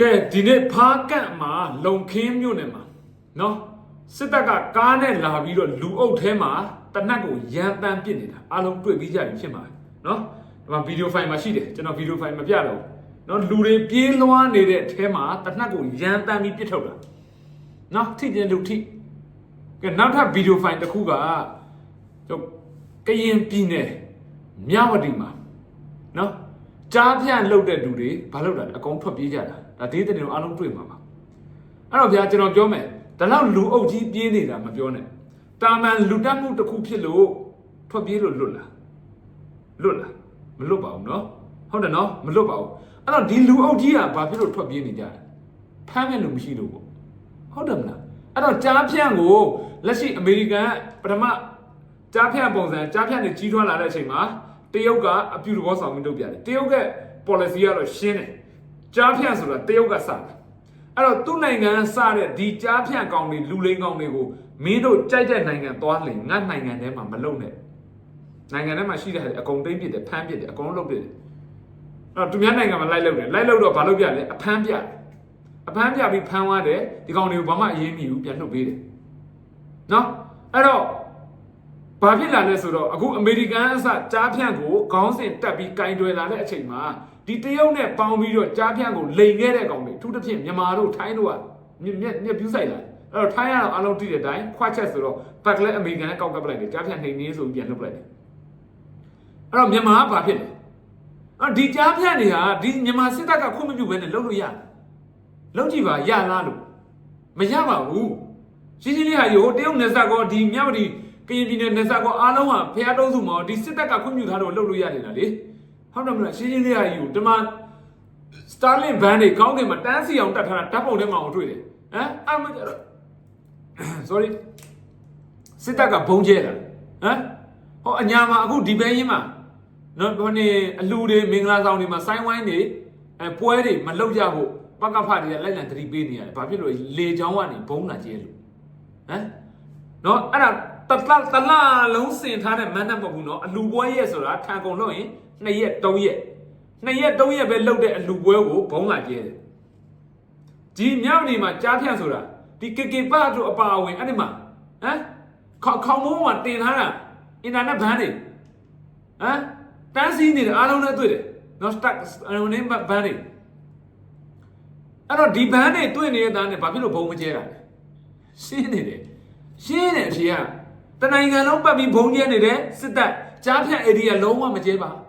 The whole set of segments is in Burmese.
ကဲဒီနေ့ဖားကန့်မှာလုံခင်းမြို့နယ်မှာနော်စစ်တပ်ကကားနဲ့လာပြီးတော့လူအုပ်ထဲမှာတနတ်ကိုရန်တမ်းပစ်နေတာအားလုံးတွေ့ပြီးကြပြီဖြစ်မှာနော်ဒီမှာဗီဒီယိုဖိုင်မှာရှိတယ်ကျွန်တော်ဗီဒီယိုဖိုင်မပြတော့ဘူးနော်လူတွေပြေးလွှားနေတဲ့အထဲမှာတနတ်ကိုရန်တမ်းပြီးပစ်ထုတ်တာနော်ထိကျင်လူထိကဲနောက်ထပ်ဗီဒီယိုဖိုင်တစ်ခုကကျွန်တော်ကရင်ပြည်နယ်မြဝတီမှာနော်ကြားဖြန့်လုတ်တဲ့လူတွေဘာလုတ်တာလဲအကုန်ထွက်ပြေးကြတာ ဒါဒေးတဲ့နေတော့အားလုံးတွေ့မှာပါအဲ့တော့ဗျာကျွန်တော်ပြောမယ်ဒါတော့လူအုပ်ကြီးပြေးနေတာမပြောနဲ့တာမန်လူတက်မှုတစ်ခုဖြစ်လို့ထွက်ပြေးလို့လွတ်လာလွတ်လာမလွတ်ပါဘူးเนาะဟုတ်တယ်เนาะမလွတ်ပါဘူးအဲ့တော့ဒီလူအုပ်ကြီးကဘာဖြစ်လို့ထွက်ပြေးနေကြလဲဖမ်းမဲ့လူမရှိလို့ပေါ့ဟုတ်တယ်မလားအဲ့တော့ကြားဖြန့်ကိုလက်ရှိအမေရိကန်ပထမကြားဖြန့်ပုံစံကြားဖြန့်နေကြီးထွားလာတဲ့အချိန်မှာ တရုတ်ကအပြုတဘောဆောင်ပြီးလုပ်ပြတယ်တရုတ်က policy ကတော့ရှင်းတယ် ကြားဖြန့်ဆိုတာတရုတ်ကစတယ်အဲ့တော့သူ့နိုင်ငံစတဲ့ဒီကြားဖြန့်ကောင်တွေလူလိန်ကောင်တွေကိုမင်းတို့ကြိုက်တဲ့နိုင်ငံသွားလင်ငါနိုင်ငံထဲမှာမလုံနဲ့နိုင်ငံထဲမှာရှိတဲ့ဟာတွေအကုန်သိမ့်ပစ်တယ်ဖမ်းပစ်တယ်အကုန်လုံးလုပ်ပစ်တယ်အဲ့တော့သူများနိုင်ငံမှာလိုက်လုပ်တယ်လိုက်လုပ်တော့ဘာလုပ်ပြလဲအဖမ်းပြတယ်အဖမ်းပြပြီးဖမ်းသွားတယ်ဒီကောင်တွေကိုဘာမှအရေးမယူပြန်လှုပ်ပေးတယ်နော်အဲ့တော့ဘာဖြစ်လာလဲဆိုတော့အခုအမေရိကန်အစကြားဖြန့်ကိုခေါင်းစဉ်တက်ပြီးကင်တွယ်လာတဲ့အချိန်မှာ ဒီတရုတ်နဲ့ပေါင်းပြီးတော့ကြားဖြန့်ကိုလိန်ခဲ့တဲ့ကောင်တွေအထူးသဖြင့်မြန်မာတို့ထိုင်းတို့ကမြက်မြက်မြက်ပြူးဆိုင်လာတယ်အဲ့တော့ထိုင်းကတော့အလုံးတိတဲ့အတိုင်းခွာချက်ဆိုတော့ဘက်လည်းအမေရိကန်ကကောက်ကပ်ပလိုက်တယ်ကြားဖြန့်နှိမ်နှင်းဆိုပြီးပြန်လုပ်ပလိုက်တယ်အဲ့တော့မြန်မာကဘာဖြစ်လဲအဲ့ဒီကြားဖြန့်တွေဟာဒီမြန်မာစစ်တပ်ကခွင့်မပြုဘဲနဲ့လုပ်လို့ရတယ်လုပ်ကြည့်ပါရလားလို့မရပါဘူးရှင်းရှင်းလေးဟာယိုတရုတ်နယ်စပ်ကောဒီမြောက်ဒီကရင်ပြည်နယ်နယ်စပ်ကောအားလုံးဟာဖျားတုံးစုမှာဒီစစ်တပ်ကခွင့်ပြုထားတော့လှုပ်လို့ရနေတာလေ ဟုတ်တယ်မလားရှင်းရှင်းလေးဟာယူဒီမှာစတာလင်ဘန်တွေကောင်းကင်မှာတန်းစီအောင်တက်ထားတာဓာတ်ပုံထဲမှာအောင်တွေ့တယ်ဟမ်အမကျတော့ sorry စစ်တပ်ကဘုံကျဲတာဟမ်ဟောအညာမှာအခုဒီဘဲရင်းမှာနော်ဘာနေအလူတွေမင်္ဂလာဆောင်တွေမှာဆိုင်းဝိုင်းတွေအဲပွဲတွေမလုပ်ကြဖို့ပကဖတွေကလိုက်လံသတိပေးနေရတယ်ဘာဖြစ်လို့လေချောင်းကနေဘုံလာကျဲလို့ဟမ်နော်အဲ့ဒါတတတလလုံးစင်ထားတဲ့မန်းနဲ့မဟုတ်ဘူးနော်အလူပွဲရက်ဆိုတာထန်ကုန်လို့ရင် 2ရက်3ရက်2ရက်3ရက်ပဲလုတ်တဲ့အလူပွဲကိုဘုံလာကျဲတယ်ဒီမြောက်နေမှာကြားဖြန့်ဆိုတာဒီကေကေပတို့အပါအဝင်အဲ့ဒီမှာဟမ်ခေါခေါင်းမိုးမှာတင်ထားတာအင်တာနက်ဘန်းတွေဟမ်တန်းစီးနေတယ်အားလုံးနဲ့တွေ့တယ်နော်စတက်အရုံနေဘန်းတွေအဲ့တော့ဒီဘန်းတွေတွေ့နေတဲ့သားနဲ့ဘာဖြစ်လို့ဘုံမကျဲတာလဲရှင်းနေတယ်ရှင်းတယ်အဖြေကတနိုင်ငံလုံးပတ်ပြီးဘုံကျဲနေတဲ့စစ်တပ်ကြားဖြတ် area လုံးဝမကျဲပါဘာ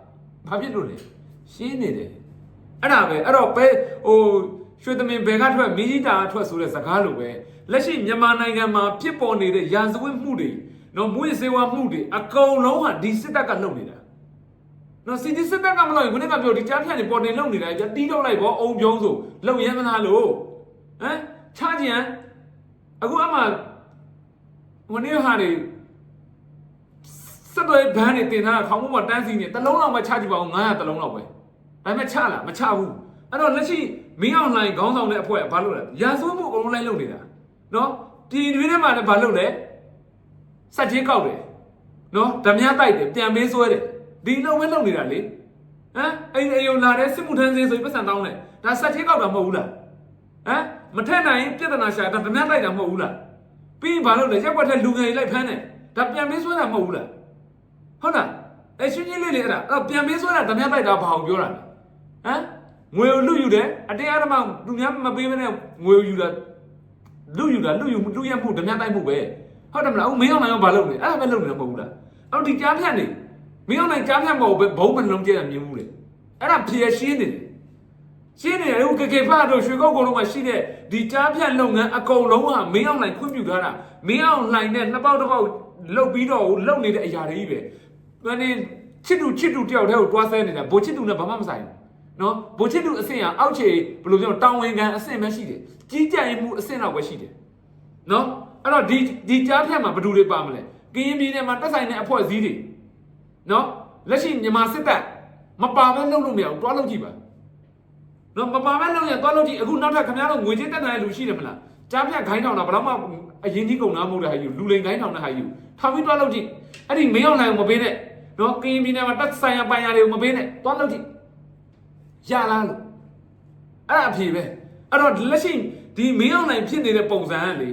ဖြစ်လို့လဲရှင်းနေတယ်အဲ့ဒါပဲအဲ့တော့ပဲဟိုရွှေသမင်ဘယ်ကထွက်မီးကြီးတာကထွက်ဆိုတဲ့စကားလိုပဲလက်ရှိမြန်မာနိုင်ငံမှာဖြစ်ပေါ်နေတဲ့ရာဇဝတ်မှုတွေနော်မွေးစေဝါမှုတွေအကုန်လုံးဟာဒီစစ်တပ်ကလုပ်နေတာနော်စီဒီစစ်တပ်ကမလုပ်ရင်ခုနကပြောဒီကြားဖြတ်နေပေါ်တင်လုပ်နေတာကြတီးထုတ်လိုက်ပေါ့အုံပြုံးဆိုလုပ်ရဲမလားလို့ဟမ်ချကြံအခုအမှဟိုနေ့ဟာတွေ စက်တွေဘန်းတွေတင်ထားတာခေါင်းပေါ်မှာတန်းစီနေတလုံးလောက်မှချကြည့်ပါဦး900တလုံးလောက်ပဲဒါပေမဲ့ချလားမချဘူးအဲ့တော့လက်ရှိမင်းအောင်လှိုင်ခေါင်းဆောင်တဲ့အဖွဲ့ကဘာလုပ်လဲရာဇဝတ်မှုအကုန်လုံးလိုက်လုပ်နေတာနော်ဒီတွင်းထဲမှာလည်းဘာလုပ်လဲစက်ချင်းကောက်တယ်နော်ဓမြတိုက်တယ်ပြန်မေးဆွဲတယ်ဒီလုံးပဲလုပ်နေတာလေဟမ်အိမ်အိမ်ုံလာတဲ့စစ်မှုထမ်းစေးဆိုပြီးပတ်စံတောင်းတယ်ဒါစက်ချင်းကောက်တာမဟုတ်ဘူးလားဟမ်မထက်နိုင်ရင်ပြဿနာရှာတာဓမြတိုက်တာမဟုတ်ဘူးလားပြီးရင်ဘာလုပ်လဲရက်ွက်တဲ့လူငယ်တွေလိုက်ဖမ်းတယ်ဒါပြန်ပေးဆွဲတာမဟုတ်ဘူးလား ဟုတ်လားအဲရှင်းရှင်းလေးလေးအဲ့ဒါအဲ့ပြန်ပေးဆွဲတာဓမြတိုက်တာဘာအောင်ပြောတာလဲဟမ်ငွေကိုလူယူတယ်အတရားဓမ္မသူများမပေးမနဲ့ငွေကိုယူတာလူယူတာလူယူလူရက်မှုဓမြတိုက်မှုပဲဟုတ်တယ်မလားအခုမင်းအောင်နိုင်ရောဘာလုပ်လဲအဲ့ဒါပဲလုပ်နေတာမဟုတ်ဘူးလားအဲ့တော့ဒီကြားဖြတ်နေမင်းအောင်နိုင်ကြားဖြတ်မဟုတ်ပဲဘုံမလုံးကျဲတာမြင်မှုလေအဲ့ဒါဖြည့်ရှင်းနေတယ်ရှင်းနေတယ်ဟိုကေကေဖတ်တို့ရွှေကုတ်ကုန်းလုံးမှာရှိတဲ့ဒီကြားဖြတ်လုပ်ငန်းအကုန်လုံးဟာမင်းအောင်လှိုင်ခွင့်ပြုထားတာမင်းအောင်လှိုင်နဲ့နှစ်ပေါက်တစ်ပေါက်လုတ်ပြီးတော့လုတ်နေတဲ့အရာတွေကြီးပဲ မင်းချစ်တူချစ်တူတယောက်တည်းကိုတွားဆဲနေတာဘိုချစ်တူနဲ့ဘာမှမဆိုင်ဘူးနော်ဘိုချစ်တူအဆင့်ကအောက်ခြေဘယ်လိုပြောတောင်ဝင်ကန်အဆင့်ပဲရှိတယ်ကြီးကြပ်မှုအဆင့်တော့ပဲရှိတယ်နော်အဲ့တော့ဒီဒီကြားဖြတ်မှာဘယ်သူတွေပါမလဲကရင်ပြည်နယ်မှာတက်ဆိုင်တဲ့အဖွဲ့အစည်းတွေနော်လက်ရှိမြန်မာစစ်တပ်မပါဘဲလုပ်လို့မရဘူးတွားလုပ်ကြည့်ပါနော်မပါမဲ့လုံးရင်သွားလို့ကြည့်အခုနောက်ထပ်ခင်ဗျားတို့ငွေချင်းတက်နိုင်တဲ့လူရှိတယ်မလားကြားဖြတ်ခိုင်းထောင်တာဘယ်တော့မှအရင်ကြီးကုန်သားမဟုတ်တဲ့ဟာယူလူလိန်ခိုင်းထောင်တဲ့ဟာယူထောင်ပြီးသွားလို့ကြည့်အဲ့ဒီမင်းအောင်နိုင်ကိုမပေးနဲ့ နော်ကရင်ပြည်နယ်မှာတက်ဆိုင်ရပိုင်ရတွေကိုမပေးနဲ့သွားလို့ကြည့်ရလားလို့အဲ့ဒါအဖြေပဲအဲ့တော့လက်ရှိဒီမင်းအောင်နိုင်ဖြစ်နေတဲ့ပုံစံကလေ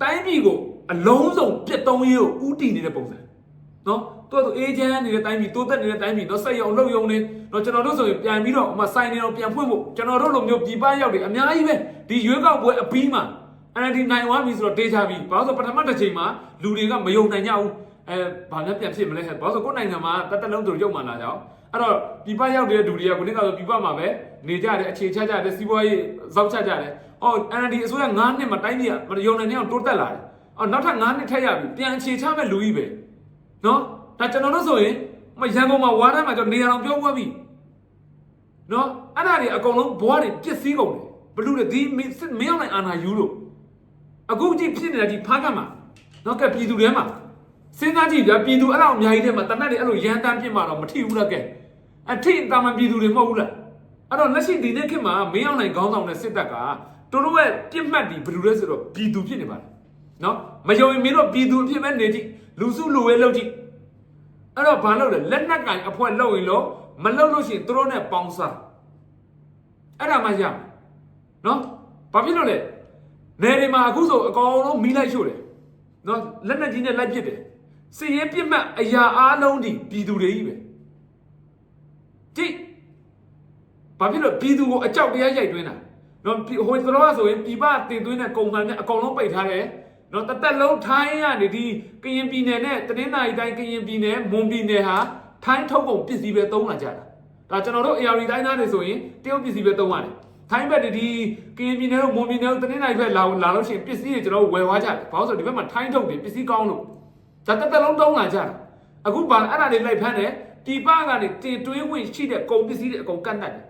တိုင်းပြည်ကိုအလုံးစုံပြတ်တုံးရေးကိုဥတီနေတဲ့ပုံစံနော်တော်တော်အေဂျင့်နေတဲ့တိုင်းပြည်တိုးတက်နေတဲ့တိုင်းပြည်တော့ဆက်ရုံလုပ်ရုံနေတော့ကျွန်တော်တို့ဆိုရင်ပြန်ပြီးတော့ဟိုမှာစိုင်းနေတော့ပြန်ဖွင့်ဖို့ကျွန်တော်တို့လိုမျိုးပြည်ပရောက်တွေအများကြီးပဲဒီရွေးကောက်ပွဲအပြီးမှာ NLD နိုင်သွားပြီဆိုတော့တေးချပြီဘာလို့ဆိုပထမတစ်ချိန်မှာလူတွေကမယုံနိုင်ကြဘူး အဲဘာနဲ့ပြန်ဖြစ်မလဲဟဲ့ဘာလို့ဆိုကိုယ်နိုင်ငံမှာတသက်လုံးသူတို့ရုပ်မှန်လာကြအောင်အဲ့တော့ပြည်ပရောက်တဲ့လူတွေကကိုနေ့ကဆိုပြည်ပမှာပဲနေကြတယ်အခြေချကြတယ်စီးပွားရေးဇောက်ချကြတယ်အော် NLD အစိုးရ9နှစ်မှာတိုင်းပြည်ကမယုံနိုင်အောင်တိုးတက်လာတယ်အော်နောက်ထပ်9နှစ်ထပ်ရပြီပြန်အခြေချမဲ့လူကြီးပဲနော်ဒါကျွန်တော်တို့ဆိုရင်မရန်ကုန်မှာဝါရမ်းမှာကျွန်တော်နေရာအောင်ပြောသွားပြီနော်အဲ့ဒါတွေအကုန်လုံးဘွားတွေပြစ်စည်းကုန်တယ်ဘလူတွေဒီစစ်မင်းအောင်နိုင်အာနာယူလို့အခုကြည့်ဖြစ်နေတာဒီဖားကတ်မှာနော်ကဲပြည်သူတွေမှာ စဉ်းစားကြည့်ဗျာပြည်သူအဲ့လောက်အများကြီးထဲမှာတနက်တွေအဲ့လိုရန်တမ်းပြစ်မှာတော့မထီဘူးလားကဲအထိတာမန်ပြည်သူတွေမဟုတ်ဘူးလားအဲ့တော့လက်ရှိဒီနေ့ခေတ်မှာမင်းအောင်နိုင်ခေါင်းဆောင်တဲ့စစ်တပ်ကတို့တို့ရဲ့ပြစ်မှတ်ဒီဘယ်လိုလဲဆိုတော့ပြည်သူဖြစ်နေပါလားနော်မယုံရင်မင်းတို့ပြည်သူအဖြစ်ပဲနေကြည့်လူစုလူဝဲလုပ်ကြည့်အဲ့တော့ဘာလုပ်လဲလက်နက်ကင်အဖွဲ့လုပ်ရင်လို့မလုပ်လို့ရှိရင်တို့တို့နဲ့ပေါင်းစားအဲ့ဒါမှရမယ်နော်ဘာဖြစ်လို့လဲနယ်တွေမှာအခုဆိုအကောင်လုံးမီးလိုက်ရှို့တယ်နော်လက်နက်ကြီးနဲ့လိုက်ပစ်တယ် စည်ရဲပြစ်မှတ်အရာအားလုံးဒီပြည်သူတွေကြီးပဲကြည့်ဘာဖြစ်လို့ပြည်သူကိုအကြောက်တရားရိုက်တွင်းတာနော်ပြည်ဟိုတော့ဆိုရင်ပြည်ပတင်သွင်းတဲ့ကုန်စံနဲ့အကောင်လုံးပိတ်ထားတယ်နော်တသက်လုံးထိုင်းရနေဒီကရင်ပြည်နယ်နဲ့တနင်္သာရီတိုင်းကရင်ပြည်နယ်မွန်ပြည်နယ်ဟာထိုင်းထုတ်ကုန်ပစ္စည်းပဲသုံးလာကြတာဒါကျွန်တော်တို့ AR တိုင်းသားတွေဆိုရင်တရုတ်ပစ္စည်းပဲသုံးရတယ်ထိုင်းဘက်ဒီကရင်ပြည်နယ်တို့မွန်ပြည်နယ်တို့တနင်္လာရီဘက်လာလာလို့ရှိရင်ပစ္စည်းတွေကျွန်တော်တို့ဝယ်သွားကြတယ်။ဘာလို့ဆိုဒီဘက်မှာထိုင်းထုတ်တယ်ပစ္စည်းကောင်းလို့ ဒါတက်တက်လုံးတုံးလာကြတယ်။အခုဘာအဲ့ဒါတွေလိုက်ဖမ်းတယ်တီပကနေတင်တွင်းဝင်ရှိတဲ့ကုန်ပစ္စည်းတွေအကုန်ကန့်တတ်တယ်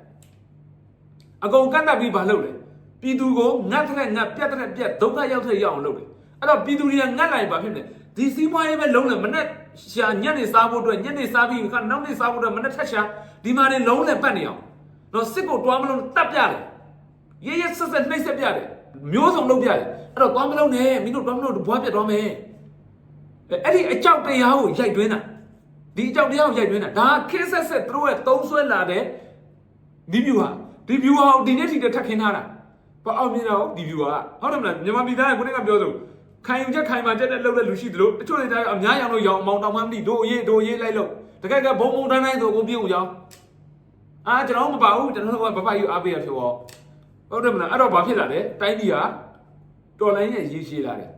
။အကုန်ကန့်တတ်ပြီးဘာလုပ်လဲ။ပြည်သူကိုငတ်တဲ့ငတ်ပြတ်တဲ့ပြတ်ဒုက္ခရောက်တဲ့ရောက်အောင်လုပ်တယ်။အဲ့တော့ပြည်သူတွေကငတ်လိုက်ဘာဖြစ်လဲ။ဒီစီးပွားရေးပဲလုံးလဲမနဲ့ရှာညက်နေစားဖို့အတွက်ညက်နေစားပြီးခါနောက်နေစားဖို့အတွက်မနဲ့ထက်ရှာဒီမှာနေလုံးလဲပတ်နေအောင်။တော့စစ်ကိုတွားမလို့တတ်ပြတယ်။ရရဆက်ဆက်နှိမ့်ဆက်ပြတယ်မျိုးစုံလုပ်ပြတယ်အဲ့တော့သွားမလုံးနဲ့မင်းတို့သွားမလို့ဘွားပြတ်သွားမယ် အဲ့ဒီအကြောက်တရားကိုရိုက်တွင်းတာဒီအကြောက်တရားကိုရိုက်တွင်းတာဒါခင်းဆက်ဆက်သူတို့ရဲ့သုံးဆွဲလာတဲ့ဒီဗျူဟာဒီဗျူဟာကိုဒီနေ့ထိတည်းထပ်ခင်းထားတာဘာအောင်မြင်တော့ဒီဗျူဟာဟုတ်တယ်မလားမြန်မာပြည်သားကကိုနေ့ကပြောဆိုခိုင်ယူချက်ခိုင်မာချက်နဲ့လှုပ်တဲ့လူရှိသလိုအချို့တွေကအများရောင်လို့ရောင်အမောင်တောင်မှမသိတို့ရေးတို့ရေးလိုက်လို့တကယ်ကဘုံဘုံတိုင်းတိုင်းဆိုအကုန်ပြေးအောင်ရောင်အာကျွန်တော်မပါဘူးကျွန်တော်တို့ကဘဘယူအားပေးရဖြစ်တော့ဟုတ်တယ်မလားအဲ့တော့ဘာဖြစ်လာလဲတိုင်းပြည်ဟာတော်လိုင်းရဲ့ရေရှည်လာတယ်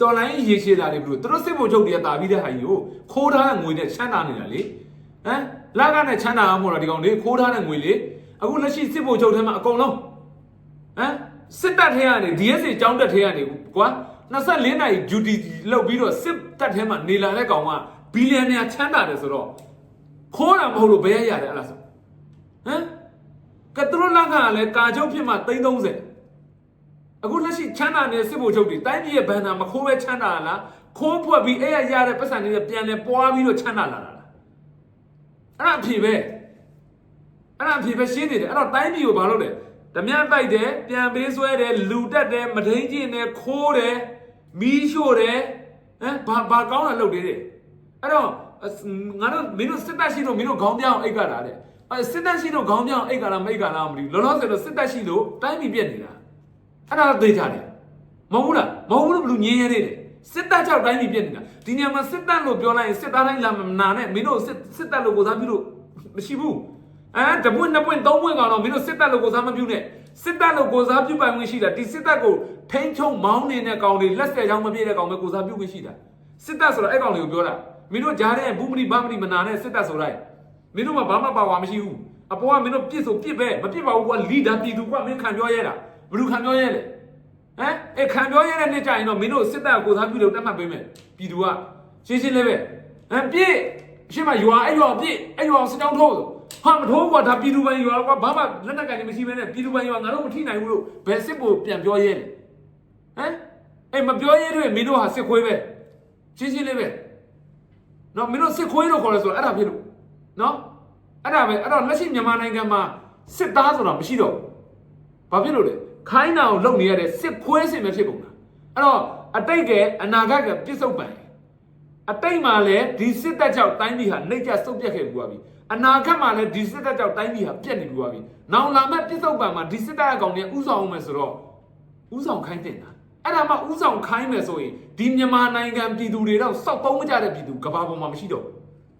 တော်လိုင်းရေရှည်လာတယ်ဘလို့သူတို့စစ်ဘုံချုပ်တွေကတာပြီးတဲ့ဟာကြီးကိုခိုးထားတဲ့ငွေနဲ့ချမ်းသာနေတာလေဟမ်လက်ကနဲ့ချမ်းသာအောင်မို့လားဒီကောင်လေးခိုးထားတဲ့ငွေလေအခုလက်ရှိစစ်ဘုံချုပ်ထဲမှာအကုန်လုံးဟမ်စစ်တပ်ထဲကနေ DSA ចောင်းတက်ထဲကနေကွာ24နိုင် duty လောက်ပြီးတော့စစ်တပ်ထဲမှာနေလာတဲ့ကောင်ကဘီလီယံညာချမ်းသာတယ်ဆိုတော့ခိုးတာမဟုတ်လို့ဘယ်ရရတယ်အဲ့လားဆိုဟမ်ကတရလန်ကလည်းကာချုပ်ဖြစ်မှ330 အခုလက်ရှိချမ်းသာနေတဲ့စစ်ဗိုလ်ချုပ်တွေတိုင်းပြည်ရဲ့ဘဏ္ဍာမခိုးပဲချမ်းသာလားခိုးဖွက်ပြီးအဲ့ရရတဲ့ပတ်စံတွေပြန်လဲပွားပြီးတော့ချမ်းသာလာတာလားအဲ့ဒါအဖြေပဲအဲ့ဒါအဖြေပဲရှင်းနေတယ်အဲ့တော့တိုင်းပြည်ကိုဘာလုပ်လဲဓမြတိုက်တယ်ပြန်ပေးဆွဲတယ်လူတက်တယ်မဒိန်ကျင်တယ်ခိုးတယ်မီးရှို့တယ်ဟမ်ဘာဘာကောင်းတာလုပ်သေးတယ်အဲ့တော့ငါတို့မင်းတို့စစ်တပ်ရှိလို့မင်းတို့ခေါင်းပြောင်းအိတ်ကတာတဲ့အဲစစ်တပ်ရှိလို့ခေါင်းပြောင်းအိတ်ကလားမိတ်ကလားမသိဘူးလောလောဆယ်တော့စစ်တပ်ရှိလို့တိုင်းပြည်ပြက်နေတာ အဲ့ဒါတော့သိကြတယ်မဟုတ်ဘူးလားမဟုတ်ဘူးလို့ဘယ်လူငင်းရဲနေတယ်စစ်တပ်ကြောက်တိုင်းပြည်ပြက်နေတာဒီနေရာမှာစစ်တပ်လို့ပြောလိုက်ရင်စစ်သားတိုင်းလာမနာနဲ့မင်းတို့စစ်စစ်တပ်လို့ကိုစားပြုလို့မရှိဘူးအဲတပွင့်နှစ်ပွင့်သုံးပွင့်ကောင်တော့မင်းတို့စစ်တပ်လို့ကိုစားမပြုနဲ့စစ်တပ်လို့ကိုစားပြုပိုင်ခွင့်ရှိတာဒီစစ်တပ်ကိုထိန်းချုပ်မောင်းနေတဲ့ကောင်တွေလက်ဆက်ချောင်းမပြည့်တဲ့ကောင်ပဲကိုစားပြုခွင့်ရှိတာစစ်တပ်ဆိုတော့အဲ့ကောင်တွေကိုပြောတာမင်းတို့ကြားတဲ့ဘူးမဏိဗမဏိမနာနဲ့စစ်တပ်ဆိုလိုက်မင်းတို့ကဘာမှပါဝါမရှိဘူးအပေါ်ကမင်းတို့ပြစ်ဆိုပြစ်ပဲမပြစ်ပါဘူးကွာလီဒါပြည်သူကမင်းခံပြောရဲတာ ဘယ်လိုခံပြောရဲလဲဟမ်အဲခံပြောရဲတဲ့နေ့ကျရင်တော့မင်းတို့စစ်တပ်ကိုစားပြုလို့တတ်မှတ်ပေးမယ်ပြည်သူကရှင်းရှင်းလေးပဲဟမ်ပြစ်ရှင်းမရွာအဲ့ရွာပြစ်အဲ့ရွာစကြောင်းထိုးဟာမထိုးကွာဒါပြည်သူပိုင်ရွာကွာဘာမှလက်နက်ကန်မရှိဘဲနဲ့ပြည်သူပိုင်ရွာငါတို့မထိနိုင်ဘူးလို့ဘယ်စစ်ဖို့ပြန်ပြောရဲလဲဟမ်အေးမပြောရဲတွေမင်းတို့ဟာစစ်ခွေးပဲရှင်းရှင်းလေးပဲနော်မင်းတို့စစ်ခွေးလို့ခေါ်လဲဆိုတော့အဲ့ဒါဖြစ်လို့နော်အဲ့ဒါပဲအဲ့တော့လက်ရှိမြန်မာနိုင်ငံမှာစစ်သားဆိုတာမရှိတော့ဘူးဘာဖြစ်လို့လဲ ခိုင်းတာကိုလုပ်နေရတဲ့စစ်ခွဲစင်ပဲဖြစ်ကုန်တာအဲ့တော့အတိတ်ကအနာဂတ်ကပြစ္ဆုတ်ပံအတိတ်မှာလည်းဒီစစ်တပ်ကြောင့်တိုင်းပြည်ဟာနှိမ့်ကျစုပ်ပြတ်ခဲ့ဘူးပါပြီအနာဂတ်မှာလည်းဒီစစ်တပ်ကြောင့်တိုင်းပြည်ဟာပြက်နေပြီးသွားပြီ။နောင်လာမဲ့ပြစ္ဆုတ်ပံမှာဒီစစ်တပ်အကောင်တွေဥဆောင်အောင်မယ်ဆိုတော့ဥဆောင်ခိုင်းတင်တာ။အဲ့ဒါမှဥဆောင်ခိုင်းမယ်ဆိုရင်ဒီမြန်မာနိုင်ငံပြည်သူတွေတော့စောက်သုံးမကြတဲ့ပြည်သူကဘာပေါ်မှာမရှိတော့ဘူး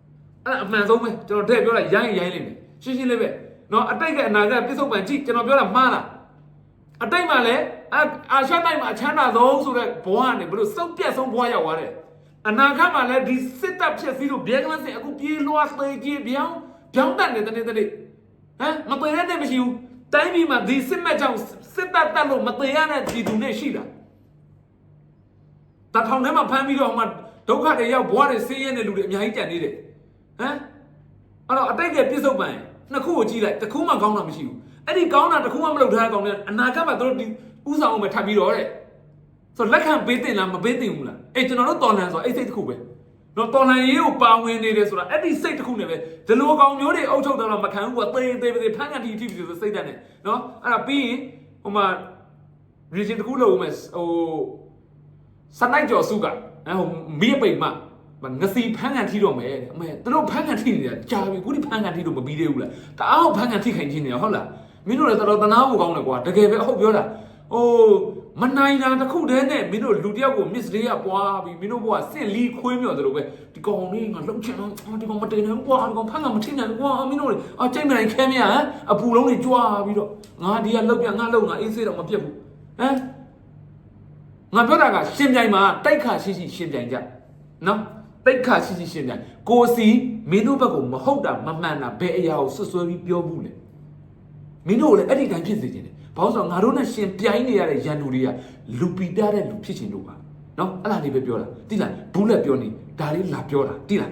။အဲ့ဒါအမှန်ဆုံးပဲကျွန်တော်တဲ့ပြောလိုက်ရိုင်းရိုင်းလိမ့်မယ်။ရှင်းရှင်းလေးပဲ။နော်အတိတ်ကအနာဂတ်ပြစ္ဆုတ်ပံကြည့်ကျွန်တော်ပြောတာမှားလား။ အတိတ်မှာလည်းအာအာရှတိုက်မှာအချမ်းသာဆုံးဆိုတဲ့ဘဝကနေဘလို့စုပ်ပြတ်ဆုံးဘဝရောက်သွားတယ်။အနာဂတ်မှာလည်းဒီစစ်တပ်ဖြစ်စည်းလို့ဘဲကလန်းစင်အခုပြေးလွှားသေးကြီးပြောင်းပြောင်းတတ်နေတဲ့နေ့တနေ့ဟမ်မပေရတဲ့မရှိဘူး။တိုင်းပြည်မှာဒီစစ်မဲ့ကြောင့်စစ်တပ်တက်လို့မပေရတဲ့ပြည်သူတွေရှိတာ။တထောင်ထဲမှာဖမ်းပြီးတော့မှဒုက္ခတွေရောက်ဘဝတွေဆင်းရဲနေလူတွေအများကြီးကြံနေတယ်။ဟမ်အဲ့တော့အတိတ်ကပြစ္ဆုတ်ပံနှစ်ခုကိုကြည့်လိုက်တစ်ခုမှကောင်းတာမရှိဘူး အဲ့ဒီကောင်းတာတစ်ခုမှမလုပ်ထားတဲ့ကောင်တွေအနာဂတ်မှာတို့ဒီဥဆောင်အောင်ပဲထပ်ပြီးတော့တဲ့ဆိုလက်ခံပေးတင်လားမပေးတင်ဘူးလားအေးကျွန်တော်တို့တော်လန်ဆိုအဲ့စိတ်တစ်ခုပဲတော့တော်လန်ရေးကိုပါဝင်နေတယ်ဆိုတာအဲ့ဒီစိတ်တစ်ခုနဲ့ပဲဒီလိုကောင်မျိုးတွေအုပ်ချုပ်တော့မခံဘူးကွာသေသေးသေးဖမ်းကန်တီတီဆိုစိတ်တက်နေနော်အဲ့ဒါပြီးရင်ဟိုမှာ region တစ်ခုလုံးမယ်ဟိုစနိုက်ကျော်စုကအဲဟိုမီးပိတ်မှငစီဖန်းကန်ထီတော့မယ်တဲ့အမေသူတို့ဖန်းကန်ထီနေတာကြာပြီခုဒီဖန်းကန်ထီတော့မပြီးသေးဘူးလားတအားကိုဖန်းကန်ထီခိုင်ချင်းနေရဟုတ်လား မင်းတို့လည်းတော်တော်တနာဖို့ကောင်းတယ်ကွာတကယ်ပဲအဟုတ်ပြောတာဟိုမနိုင်တာတစ်ခုတည်းနဲ့မင်းတို့လူတယောက်ကို miss လေးကပွားပြီးမင်းတို့ဘကစင့်လီခွေးမြော်တယ်လို့ပဲဒီကောင်လေးငါလှုပ်ချင်တော့အာဒီကောင်မတင်နိုင်ဘူးကွာဒီကောင်ဖန်းကန်မထင်နိုင်ဘူးကွာမင်းတို့အာကြိတ်မနိုင်ခဲမြဟမ်အပူလုံးတွေကြွားပြီးတော့ငါဒီကလှုပ်ပြငါလှုပ်ငါအေးစေးတော့မပြတ်ဘူးဟမ်ငါပြောတာကရှင်ပြိုင်မှာတိုက်ခါရှိရှိရှင်ပြိုင်ကြနော်တိုက်ခါရှိရှိရှင်ပြိုင်ကိုစီမင်းတို့ဘက်ကမဟုတ်တာမမှန်တာဘယ်အရာကိုဆွဆွဲပြီးပြောဘူးလေ မင်းတို့လည်းအဲ့ဒီတိုင်းဖြစ်စေချင်တယ်ဘာလို့ဆိုတော့ငါတို့နဲ့ရှင်ပြိုင်နေရတဲ့ရန်သူတွေကလူပီတာတဲ့လူဖြစ်ချင်လို့ပါနော်အဲ့ဒါလေးပဲပြောတာတိလားဘူးလက်ပြောနေဒါလေးလာပြောတာတိလား